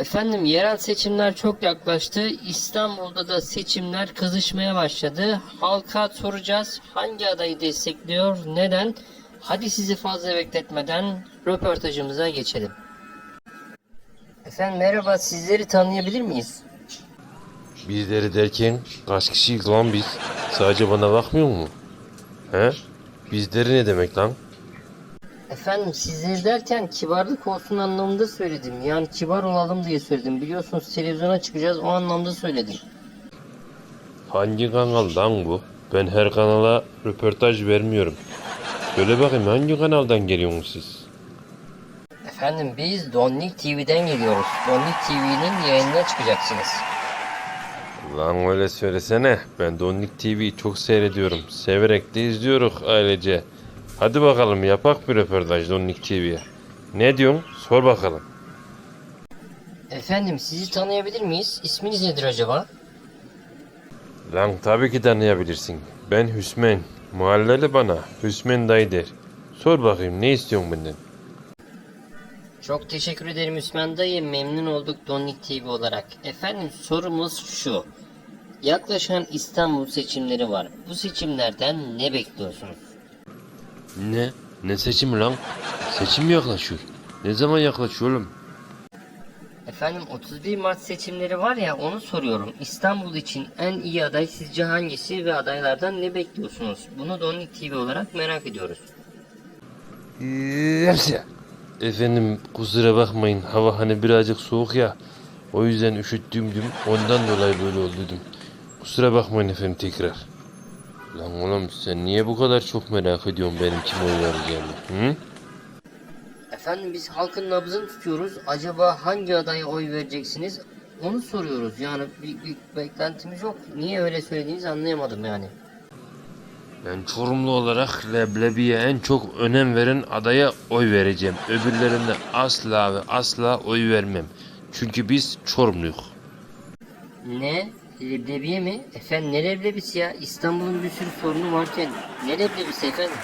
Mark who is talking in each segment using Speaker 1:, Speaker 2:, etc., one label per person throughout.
Speaker 1: Efendim yerel seçimler çok yaklaştı. İstanbul'da da seçimler kızışmaya başladı. Halka soracağız hangi adayı destekliyor, neden? Hadi sizi fazla bekletmeden röportajımıza geçelim. Efendim merhaba sizleri tanıyabilir miyiz?
Speaker 2: Bizleri derken kaç kişiyiz lan biz? Sadece bana bakmıyor mu? He? Bizleri ne demek lan?
Speaker 1: Efendim sizleri derken kibarlık olsun anlamında söyledim. Yani kibar olalım diye söyledim. Biliyorsunuz televizyona çıkacağız o anlamda söyledim.
Speaker 2: Hangi kanal lan bu? Ben her kanala röportaj vermiyorum. Söyle bakayım hangi kanaldan geliyorsunuz siz?
Speaker 1: Efendim biz Donlik TV'den geliyoruz. Donlik TV'nin yayınına çıkacaksınız.
Speaker 2: Lan öyle söylesene. Ben Donlik TV'yi çok seyrediyorum. Severek de izliyoruz ailece. Hadi bakalım yapak bir röportaj Donlik TV'ye. Ne diyorsun? Sor bakalım.
Speaker 1: Efendim sizi tanıyabilir miyiz? İsminiz nedir acaba?
Speaker 2: Lan tabii ki tanıyabilirsin. Ben Hüsmen. Mahalleli bana Hüsmen dayı der. Sor bakayım ne istiyorsun benden?
Speaker 1: Çok teşekkür ederim Üsmen dayı. Memnun olduk Donlik TV olarak. Efendim sorumuz şu. Yaklaşan İstanbul seçimleri var. Bu seçimlerden ne bekliyorsunuz?
Speaker 2: Ne? Ne seçimi lan? Seçim yaklaşıyor. Ne zaman yaklaşıyor oğlum?
Speaker 1: Efendim 31 Mart seçimleri var ya onu soruyorum. İstanbul için en iyi aday sizce hangisi ve adaylardan ne bekliyorsunuz? Bunu Donlik TV olarak merak ediyoruz.
Speaker 2: Hepsi. Efendim kusura bakmayın hava hani birazcık soğuk ya. O yüzden üşüttüğümdüm ondan dolayı böyle oldum. Kusura bakmayın efendim tekrar. Lan oğlum sen niye bu kadar çok merak ediyorsun benim kim oy vereceğimi? Hı?
Speaker 1: Efendim biz halkın nabzını tutuyoruz. Acaba hangi adaya oy vereceksiniz? Onu soruyoruz. Yani bir, bir beklentimiz yok. Niye öyle söylediğinizi anlayamadım yani.
Speaker 2: Ben Çorumlu olarak leblebiye en çok önem veren adaya oy vereceğim. Öbürlerinde asla ve asla oy vermem. Çünkü biz Çorumluyuz.
Speaker 1: Ne? Leblebiye mi? Efendim ne leblebisi ya? İstanbul'un bir sürü sorunu varken ne leblebisi efendim?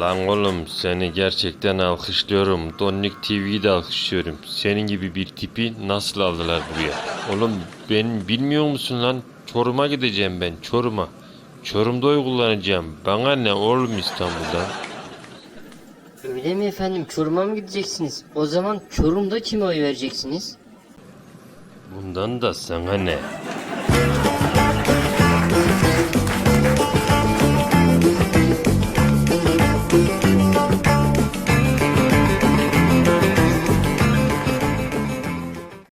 Speaker 2: Lan oğlum seni gerçekten alkışlıyorum. Donnik TV'yi de alkışlıyorum. Senin gibi bir tipi nasıl aldılar buraya? Oğlum ben bilmiyor musun lan? Çorum'a gideceğim ben Çorum'a. Çorum'da oy kullanacağım. Bana ne oğlum İstanbul'dan?
Speaker 1: Öyle mi efendim? Çorum'a mı gideceksiniz? O zaman Çorum'da kime oy vereceksiniz?
Speaker 2: Bundan da sana ne?